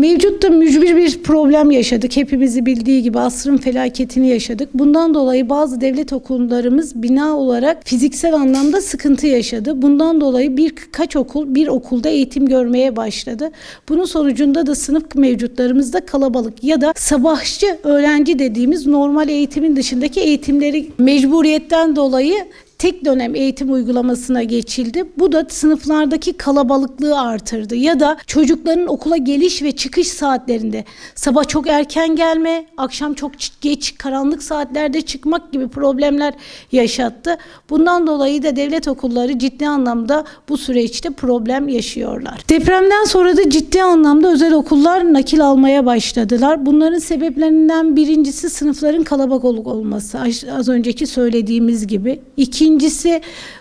Mevcutta mücbir bir problem yaşadık. Hepimizi bildiği gibi asrın felaketini yaşadık. Bundan dolayı bazı devlet okullarımız bina olarak fiziksel anlamda sıkıntı yaşadı. Bundan dolayı birkaç okul bir okulda eğitim görmeye başladı. Bunun sonucunda da sınıf mevcutlarımızda kalabalık ya da sabahçı öğrenci dediğimiz normal eğitimin dışındaki eğitimleri mecburiyetten dolayı tek dönem eğitim uygulamasına geçildi. Bu da sınıflardaki kalabalıklığı artırdı. Ya da çocukların okula geliş ve çıkış saatlerinde sabah çok erken gelme, akşam çok geç karanlık saatlerde çıkmak gibi problemler yaşattı. Bundan dolayı da devlet okulları ciddi anlamda bu süreçte problem yaşıyorlar. Depremden sonra da ciddi anlamda özel okullar nakil almaya başladılar. Bunların sebeplerinden birincisi sınıfların kalabalık olması. Az- önceki söylediğimiz gibi. İkincisi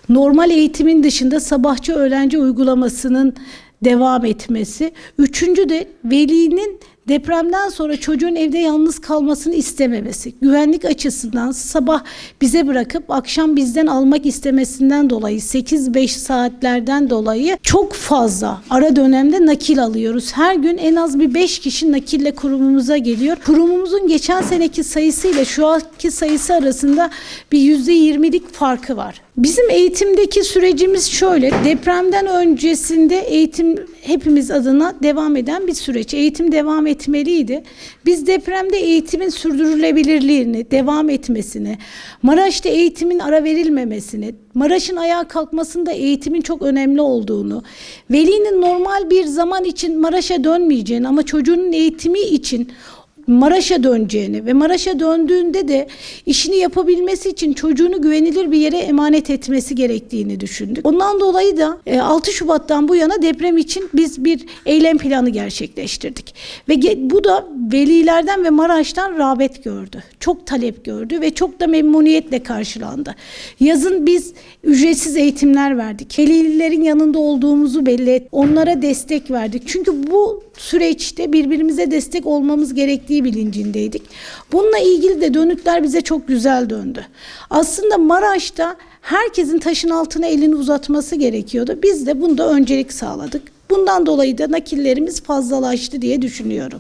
normal eğitimin dışında sabahçı öğrenci uygulamasının devam etmesi. Üçüncü de velinin depremden sonra çocuğun evde yalnız kalmasını istememesi. Güvenlik açısından sabah bize bırakıp akşam bizden almak istemesinden dolayı 8-5 saatlerden dolayı çok fazla ara dönemde nakil alıyoruz. Her gün en az bir 5 kişi nakille kurumumuza geliyor. Kurumumuzun geçen seneki sayısıyla şu anki sayısı arasında bir %20'lik farkı var. Bizim eğitimdeki sürecimiz şöyle. Depremden öncesinde eğitim hepimiz adına devam eden bir süreç. Eğitim devam etmeliydi. Biz depremde eğitimin sürdürülebilirliğini, devam etmesini, Maraş'ta eğitimin ara verilmemesini, Maraş'ın ayağa kalkmasında eğitimin çok önemli olduğunu, velinin normal bir zaman için Maraş'a dönmeyeceğini ama çocuğunun eğitimi için Maraş'a döneceğini ve Maraş'a döndüğünde de işini yapabilmesi için çocuğunu güvenilir bir yere emanet etmesi gerektiğini düşündük. Ondan dolayı da e, 6 Şubat'tan bu yana deprem için biz bir eylem planı gerçekleştirdik. Ve bu da velilerden ve Maraş'tan rağbet gördü. Çok talep gördü ve çok da memnuniyetle karşılandı. Yazın biz ücretsiz eğitimler verdik. Velilerin yanında olduğumuzu belli et, onlara destek verdik. Çünkü bu süreçte birbirimize destek olmamız gerektiği bilincindeydik. Bununla ilgili de dönütler bize çok güzel döndü. Aslında Maraş'ta herkesin taşın altına elini uzatması gerekiyordu. Biz de bunda öncelik sağladık. Bundan dolayı da nakillerimiz fazlalaştı diye düşünüyorum.